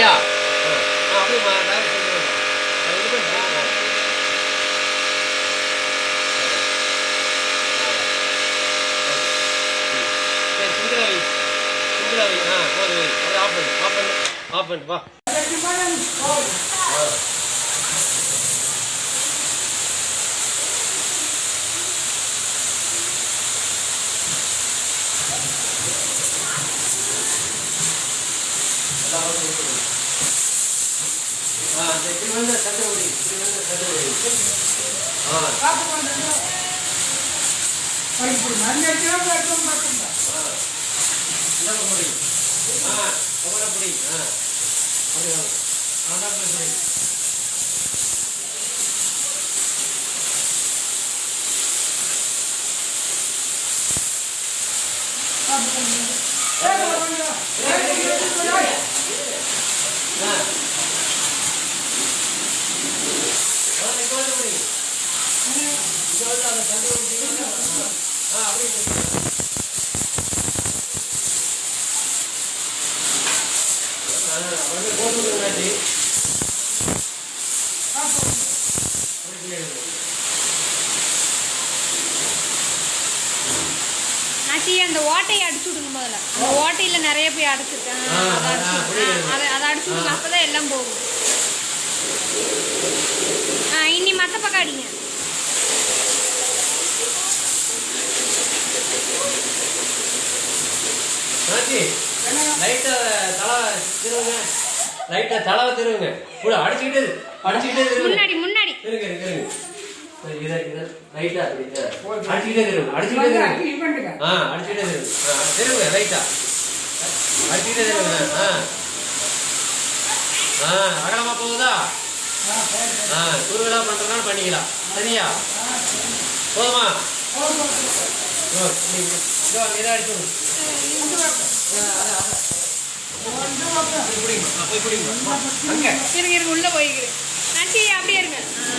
சரியா ஆ அப்படியே மா டாக்டர் சொல்லுவாங்க அது இது பண்ணி ஆ. சரி சிங்கிளா வை சிங்கிளா வை ஆ போது வை அதை ஆஃப் பண்ணு ஆஃப் பண்ணு ஆஃப் பண்ணு வா ஆ ஆ அந்த இப்படி வந்து சட்டை இப்படி வந்து சட்டை ஆ இந்த ஆ கவலை முடி ஆ ஆச்சி அந்த ஓட்டையை அடிச்சு விடுங்க முதல்ல. அந்த ஓட்டையில நிறைய போய் அடைச்சிருக்கேன் அடிச்சு விடுங்க ஆ. அப்பதான் எல்லாம் போகும். ஆ இனி மற்ற பக்கம் அடிங்க. லைட்டா தலை திருவுங்க. லைட்டா தலை திருவுங்க. கூட அடிச்சுக்கிட்டு அடிச்சுக்கிட்டே முன்னாடி முன்னாடி. திருங்க திருங்க இதை இதை லைட்டா. அடிச்சுக்கிட்டே திருவுங்க அடிச்சுக்கிட்டே திருவுங்க ஆ அடிச்சுக்கிட்டே ஆ திருவுங்க லைட்டா அடிச்சுக்கிட்டே திருவுங்க ஆ. ஆ அகலமா போகுதா? ஆ குறுகலா பண்றதுனால பண்ணிக்கலாம். சரியா? போதுமா? உள்ள போய்க்கிறேன் அப்படியே இருங்க. ஆ.